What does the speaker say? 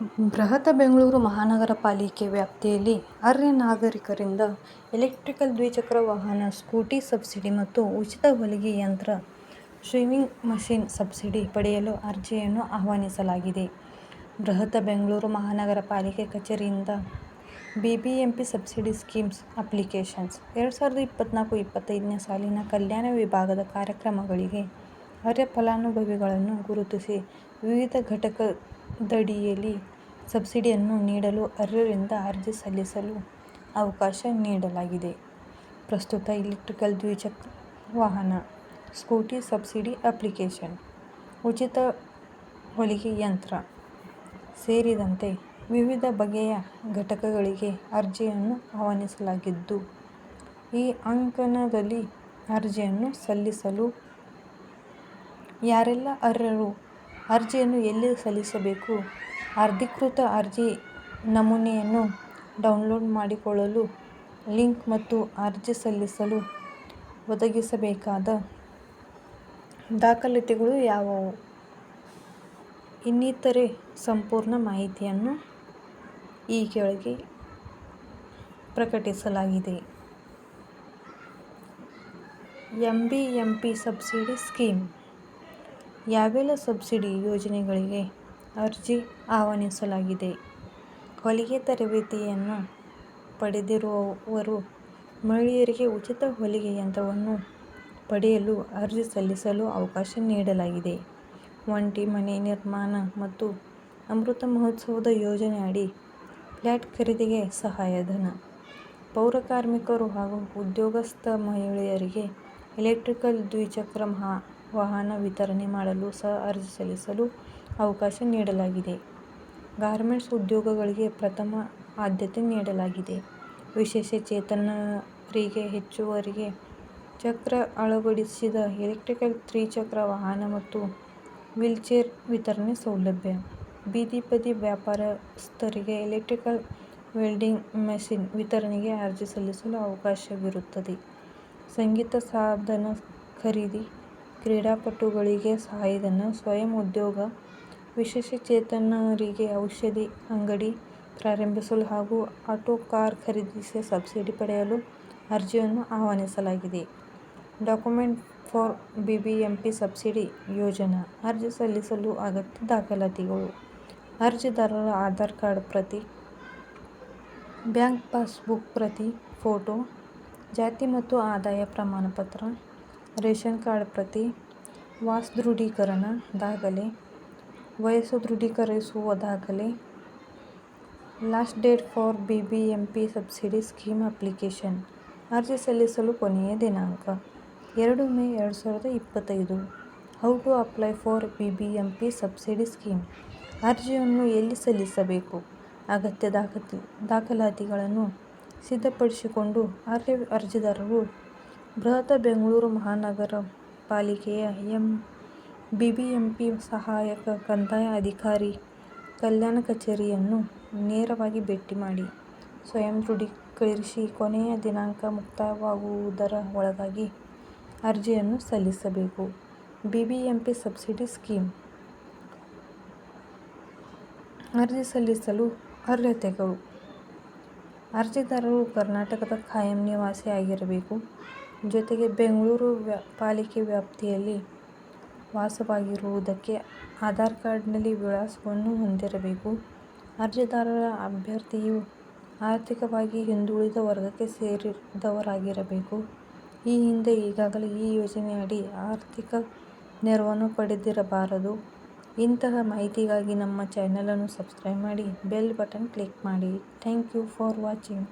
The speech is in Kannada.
ಬೃಹತ್ ಬೆಂಗಳೂರು ಮಹಾನಗರ ಪಾಲಿಕೆ ವ್ಯಾಪ್ತಿಯಲ್ಲಿ ಅರ್ಹ ನಾಗರಿಕರಿಂದ ಎಲೆಕ್ಟ್ರಿಕಲ್ ದ್ವಿಚಕ್ರ ವಾಹನ, ಸ್ಕೂಟಿ ಸಬ್ಸಿಡಿ ಮತ್ತು ಉಚಿತ ಹೊಲಿಗೆ ಯಂತ್ರ, ಸ್ವಿಮ್ಮಿಂಗ್ ಮಷಿನ್ ಸಬ್ಸಿಡಿ ಪಡೆಯಲು ಅರ್ಜಿಯನ್ನು ಆಹ್ವಾನಿಸಲಾಗಿದೆ. ಬೃಹತ್ ಬೆಂಗಳೂರು ಮಹಾನಗರ ಪಾಲಿಕೆ ಕಚೇರಿಯಿಂದ ಬಿಬಿಎಂಪಿ ಸಬ್ಸಿಡಿ ಸ್ಕೀಮ್ಸ್ ಅಪ್ಲಿಕೇಶನ್ಸ್ ಎರಡು ಸಾವಿರದ ಇಪ್ಪತ್ನಾಲ್ಕು-ಇಪ್ಪತ್ತೈದನೇ ಸಾಲಿನ ಕಲ್ಯಾಣ ವಿಭಾಗದ ಕಾರ್ಯಕ್ರಮಗಳಿಗೆ ಅರ್ಹ ಫಲಾನುಭವಿಗಳನ್ನು ಗುರುತಿಸಿ ವಿವಿಧ ಘಟಕದಡಿಯಲ್ಲಿ ಸಬ್ಸಿಡಿಯನ್ನು ನೀಡಲು ಅರ್ಹರಿಂದ ಅರ್ಜಿ ಸಲ್ಲಿಸಲು ಅವಕಾಶ ನೀಡಲಾಗಿದೆ. ಪ್ರಸ್ತುತ ಎಲೆಕ್ಟ್ರಿಕಲ್ ದ್ವಿಚಕ್ರ ವಾಹನ ಸ್ಕೂಟಿ ಸಬ್ಸಿಡಿ ಅಪ್ಲಿಕೇಶನ್, ಉಚಿತ ಹೊಲಿಗೆ ಯಂತ್ರ ಸೇರಿದಂತೆ ವಿವಿಧ ಬಗೆಯ ಘಟಕಗಳಿಗೆ ಅರ್ಜಿಯನ್ನು ಆಹ್ವಾನಿಸಲಾಗಿದ್ದು, ಈ ಅಂಕಣದಲ್ಲಿ ಅರ್ಜಿಯನ್ನು ಸಲ್ಲಿಸಲು ಯಾರೆಲ್ಲ ಅರ್ಹರು, ಅರ್ಜಿಯನ್ನು ಎಲ್ಲಿ ಸಲ್ಲಿಸಬೇಕು, ಅಧಿಕೃತ ಅರ್ಜಿ ನಮೂನೆಯನ್ನು ಡೌನ್ಲೋಡ್ ಮಾಡಿಕೊಳ್ಳಲು ಲಿಂಕ್ ಮತ್ತು ಅರ್ಜಿ ಸಲ್ಲಿಸಲು ಒದಗಿಸಬೇಕಾದ ದಾಖಲಾತಿಗಳು ಯಾವುವು ಇನ್ನಿತರೆ ಸಂಪೂರ್ಣ ಮಾಹಿತಿಯನ್ನು ಈ ಕೆಳಗೆ ಪ್ರಕಟಿಸಲಾಗಿದೆ. ಎಂಬಿಎಂಪಿ ಸಬ್ಸಿಡಿ ಸ್ಕೀಮ್ ಯಾವೆಲ್ಲ ಸಬ್ಸಿಡಿ ಯೋಜನೆಗಳಿಗೆ ಅರ್ಜಿ ಆಹ್ವಾನಿಸಲಾಗಿದೆ? ಹೊಲಿಗೆ ತರಬೇತಿಯನ್ನು ಪಡೆದಿರುವವರು, ಮಹಿಳೆಯರಿಗೆ ಉಚಿತ ಹೊಲಿಗೆ ಯಂತ್ರವನ್ನು ಪಡೆಯಲು ಅರ್ಜಿ ಸಲ್ಲಿಸಲು ಅವಕಾಶ ನೀಡಲಾಗಿದೆ. ಒಂಟಿ ಮನೆ ನಿರ್ಮಾಣ ಮತ್ತು ಅಮೃತ ಮಹೋತ್ಸವದ ಯೋಜನೆ ಅಡಿ ಫ್ಲ್ಯಾಟ್ ಖರೀದಿಗೆ ಸಹಾಯಧನ, ಪೌರಕಾರ್ಮಿಕರು ಹಾಗೂ ಉದ್ಯೋಗಸ್ಥ ಮಹಿಳೆಯರಿಗೆ ಎಲೆಕ್ಟ್ರಿಕಲ್ ದ್ವಿಚಕ್ರ ವಾಹನ ವಿತರಣೆ ಮಾಡಲು ಸಹ ಅರ್ಜಿ ಸಲ್ಲಿಸಲು ಅವಕಾಶ ನೀಡಲಾಗಿದೆ. ಗಾರ್ಮೆಂಟ್ಸ್ ಉದ್ಯೋಗಗಳಿಗೆ ಪ್ರಥಮ ಆದ್ಯತೆ ನೀಡಲಾಗಿದೆ. ವಿಶೇಷ ಚೇತನರಿಗೆ ಹೆಚ್ಚುವರಿ ಚಕ್ರ ಅಳವಡಿಸಿದ ಎಲೆಕ್ಟ್ರಿಕಲ್ ತ್ರಿಚಕ್ರ ವಾಹನ ಮತ್ತು ವೀಲ್ಚೇರ್ ವಿತರಣೆ ಸೌಲಭ್ಯ, ಬೀದಿ ಬದಿ ವ್ಯಾಪಾರಸ್ಥರಿಗೆ ಎಲೆಕ್ಟ್ರಿಕಲ್ ವೆಲ್ಡಿಂಗ್ ಮೆಷಿನ್ ವಿತರಣೆಗೆ ಅರ್ಜಿ ಸಲ್ಲಿಸಲು ಅವಕಾಶವಿರುತ್ತದೆ. ಸಂಗೀತ ಸಾಧನ ಖರೀದಿ, ಕ್ರೀಡಾಪಟುಗಳಿಗೆ ಸಹಾಯಧನ, ಸ್ವಯಂ ಉದ್ಯೋಗ, ವಿಶೇಷಚೇತನರಿಗೆ ಔಷಧಿ ಅಂಗಡಿ ಪ್ರಾರಂಭಿಸಲು ಹಾಗೂ ಆಟೋ, ಕಾರ್ ಖರೀದಿಗೆ ಸಬ್ಸಿಡಿ ಪಡೆಯಲು ಅರ್ಜಿಯನ್ನು ಆಹ್ವಾನಿಸಲಾಗಿದೆ. ಡಾಕ್ಯುಮೆಂಟ್ ಫಾರ್ ಬಿಬಿಎಂಪಿ ಸಬ್ಸಿಡಿ ಯೋಜನಾ ಅರ್ಜಿ ಸಲ್ಲಿಸಲು ಅಗತ್ಯ ದಾಖಲಾತಿಗಳು ಅರ್ಜಿದಾರರ ಆಧಾರ್ ಕಾರ್ಡ್ ಪ್ರತಿ, ಬ್ಯಾಂಕ್ ಪಾಸ್ಬುಕ್ ಪ್ರತಿ ಫೋಟೋ, ಜಾತಿ ಮತ್ತು ಆದಾಯ ಪ್ರಮಾಣ ಪತ್ರ, ರೇಷನ್ ಕಾರ್ಡ್ ಪ್ರತಿ, ವಾಸ ದೃಢೀಕರಣ ದಾಖಲೆ, ವಯಸ್ಸು ದೃಢೀಕರಿಸುವ ದಾಖಲೆ. Last date for BBMP subsidy scheme application ಅರ್ಜಿ ಸಲ್ಲಿಸಲು ಕೊನೆಯ ದಿನಾಂಕ ಎರಡು ಮೇ ಎರಡು ಸಾವಿರದ ಇಪ್ಪತ್ತೈದು. How to apply for B B M P subsidy scheme ಅರ್ಜಿಯನ್ನು ಎಲ್ಲಿ ಸಲ್ಲಿಸಬೇಕು? ಅಗತ್ಯ ದಾಖಲಾತಿಗಳನ್ನು ಸಿದ್ಧಪಡಿಸಿಕೊಂಡು ಅರ್ಹ ಅರ್ಜಿದಾರರು ಬೃಹತ್ ಬೆಂಗಳೂರು ಮಹಾನಗರ ಪಾಲಿಕೆಯ ಬಿಬಿಎಂಪಿ ಸಹಾಯಕ ಕಂದಾಯ ಅಧಿಕಾರಿ ಕಲ್ಯಾಣ ಕಚೇರಿಯನ್ನು ನೇರವಾಗಿ ಭೇಟಿ ಮಾಡಿ ಸ್ವಯಂ ದೃಢೀಕರಿಸಿ ಕೊನೆಯ ದಿನಾಂಕ ಮುಕ್ತಾಯವಾಗುವುದರ ಒಳಗಾಗಿ ಅರ್ಜಿಯನ್ನು ಸಲ್ಲಿಸಬೇಕು. ಬಿಬಿಎಂಪಿ ಸಬ್ಸಿಡಿ ಸ್ಕೀಮ್ ಅರ್ಜಿ ಸಲ್ಲಿಸಲು ಅರ್ಹತೆಗಳು: ಅರ್ಜಿದಾರರು ಕರ್ನಾಟಕದ ಕಾಯಂ ನಿವಾಸಿ ಆಗಿರಬೇಕು. ಜೊತೆಗೆ ಬೆಂಗಳೂರು ವ್ಯಾ, ಪಾಲಿಕೆ ವ್ಯಾಪ್ತಿಯಲ್ಲಿ ವಾಸವಾಗಿರುವುದಕ್ಕೆ ಆಧಾರ್ ಕಾರ್ಡ್ನಲ್ಲಿ ವಿಳಾಸವನ್ನು ಹೊಂದಿರಬೇಕು. ಅರ್ಜಿದಾರರ ಅಭ್ಯರ್ಥಿಯು ಆರ್ಥಿಕವಾಗಿ ಹಿಂದುಳಿದ ವರ್ಗಕ್ಕೆ ಸೇರಿದವರಾಗಿರಬೇಕು. ಈ ಹಿಂದೆ ಈಗಾಗಲೇ ಈ ಯೋಜನೆಯಡಿ ಆರ್ಥಿಕ ನೆರವನ್ನು ಪಡೆದಿರಬಾರದು. ಇಂತಹ ಮಾಹಿತಿಗಾಗಿ ನಮ್ಮ ಚಾನೆಲ್ ಅನ್ನು ಸಬ್ಸ್ಕ್ರೈಬ್ ಮಾಡಿ ಬೆಲ್ ಬಟನ್ ಕ್ಲಿಕ್ ಮಾಡಿ. Thank you for watching.